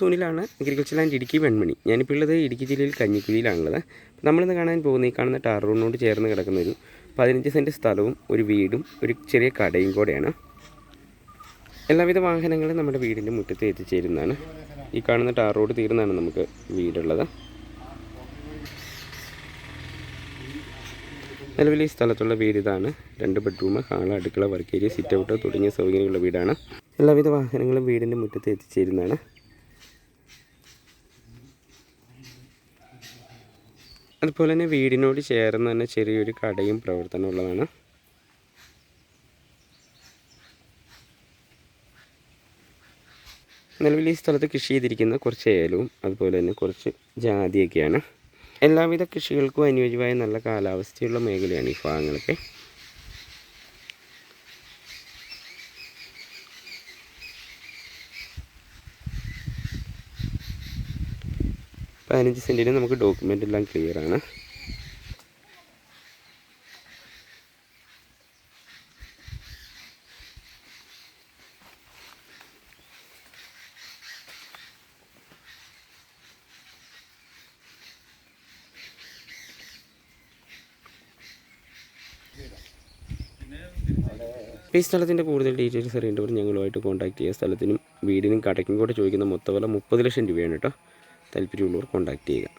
സുനിലാണ് agriculture and Idukki Venmani. ഞാനിപ്പോൾ ഉള്ളത് ഇടുക്കി ജില്ലയിൽ കഞ്ഞിക്കുഴിയിലാണുള്ളത്. നമ്മളിന്ന് കാണാൻ പോകുന്ന ഈ കാണുന്ന ടാർ റോഡിനോട് ചേർന്ന് കിടക്കുന്ന ഒരു പതിനഞ്ച് സെന്റ് സ്ഥലവും ഒരു വീടും ഒരു ചെറിയ കടയും കൂടെയാണ്. എല്ലാവിധ വാഹനങ്ങളും നമ്മുടെ വീടിന്റെ മുറ്റത്ത് എത്തിച്ചേരുന്നതാണ്. ഈ കാണുന്ന ടാർ റോഡ് തീർന്നാണ് നമുക്ക് വീടുള്ളത്. നിലവിൽ ഈ സ്ഥലത്തുള്ള വീട് ഇതാണ്. രണ്ട് ബെഡ്റൂം ഹാൾ അടുക്കള വർക്ക് ഏരിയ സിറ്റ് ഔട്ട് തുടങ്ങിയ സൗകര്യമുള്ള വീടാണ്. എല്ലാവിധ വാഹനങ്ങളും വീടിന്റെ മുറ്റത്ത് എത്തിച്ചേരുന്നതാണ്. അതുപോലെ തന്നെ വീടിനോട് ചേർന്ന് തന്നെ ചെറിയൊരു കടയും പ്രവർത്തനമുള്ളതാണ് നിലവിൽ ഈ സ്ഥലത്ത് കൃഷി ചെയ്തിരിക്കുന്ന കുറച്ച് ഏലവും അതുപോലെ തന്നെ കുറച്ച് ജാതിയൊക്കെയാണ്. എല്ലാവിധ കൃഷികൾക്കും അനുയോജ്യമായ നല്ല കാലാവസ്ഥയുള്ള മേഖലയാണ് ഈ ഭാഗങ്ങളൊക്കെ. പതിനഞ്ച് സെന്റിന് നമുക്ക് ഡോക്യുമെന്റ് എല്ലാം ക്ലിയർ ആണ്. ഈ സ്ഥലത്തിന്റെ കൂടുതൽ ഡീറ്റെയിൽസ് അറിയേണ്ടവർ ഞങ്ങളുമായിട്ട് കോൺടാക്ട് ചെയ്യുക. സ്ഥലത്തിനും വീടിനും കടയ്ക്കും കൂടെ ചോദിക്കുന്ന മൊത്തം വില മുപ്പത് ലക്ഷം രൂപയാണ് കേട്ടോ. താല്പര്യമുള്ളവർ കോൺടാക്ട് ചെയ്യുക.